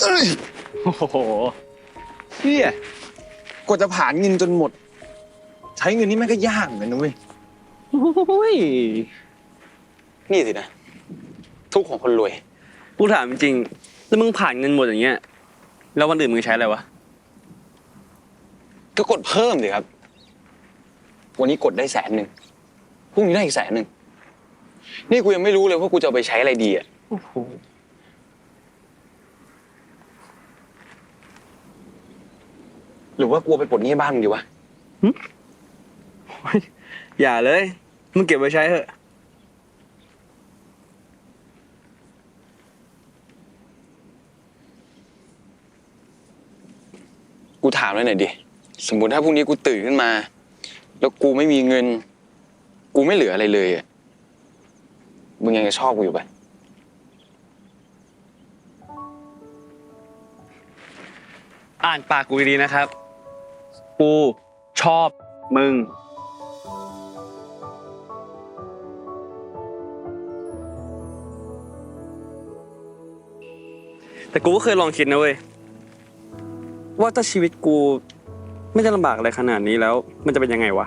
เอ้ยโอ้โหเฮียกว่าจะผ่านเงินจนหมด ใช้เงินนี่แม่งก็ยากเหมือนกันนะเว้ยโอ้ยนี่สินะ ทุกข์ของคนรวย กูถามจริงๆแล้วมึงผ่านเงินหมดอย่างเงี้ย แล้ววันอื่นมึงใช้อะไรวะ ก็กดเพิ่มสิครับ วันนี้กดได้แสนหนึ่งพรุ่งนี้ได้อีกแสนหนึ่งนี่กูยังไม่รู้เลยว่ากูจะเอาไปใช้อะไรดีอะ โอ้โห หรือว่ากูเอาไปปลดหนี้ให้บ้านมึงดีวะ อย่าเลย มึงเก็บไว้ใช้เถอะ กูถามเลยหน่อยดิ สมมติถ้าพรุ่งนี้กูตื่นขึ้นมา แล้วกูไม่มีเงิน กูไม่เหลืออะไรเลยอะมึงยังจะชอบกูอยู่ปะอ่านปากกูดีๆนะครับ กูชอบมึง แต่กูก็เคยลองคิดนะเว้ย ว่าถ้าชีวิตกูไม่ได้ลำบากอะไรขนาดนี้แล้ว มันจะเป็นยังไงวะ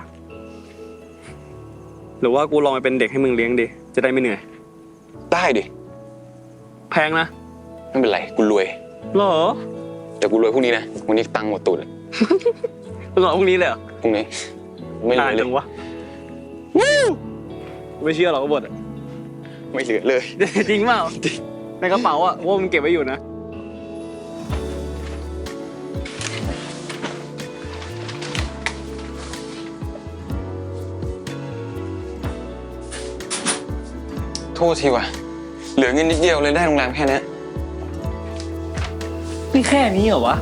หรือว่ากูลองไปเป็นเด็กให้มึงเลี้ยงดิ จะได้ไม่เหนื่อย ได้ดิ แพงนะ ไม่เป็นไร กูรวยหรอ แต่กูรวยพรุ่งนี้นะ วันนี้ตังค์หมดตูดเลย หรอพรุ่งนี้เลยเหรอพรุ่งนี้ ไม่เหลืนานอเลจัยงวะไม่เชื่อหรอกว่าบทอะ ไม่เหลือเลย จริงเปล่าในกระเป๋าอะว่ามันเก็บไว้อยู่นะ โทษทีว่ะ เหลือเงินนิดเดียวเลยได้โรงแรมแค่เนี้ยนี่แค่นี้เหรอวะ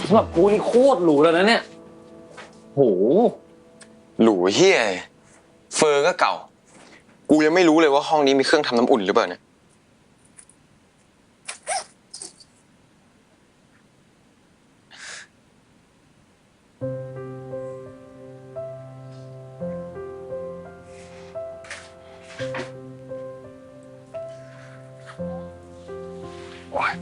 สำหรับกูนี่โคตรหรูแล้วนะเนี่ย โหหรูเฮียเฟอร์ก็เก่า กูยังไม่รู้เลยว่าห้องนี้มีเครื่องทำน้ำอุ่นหรือเปล่าเนี่ยโอ๊ย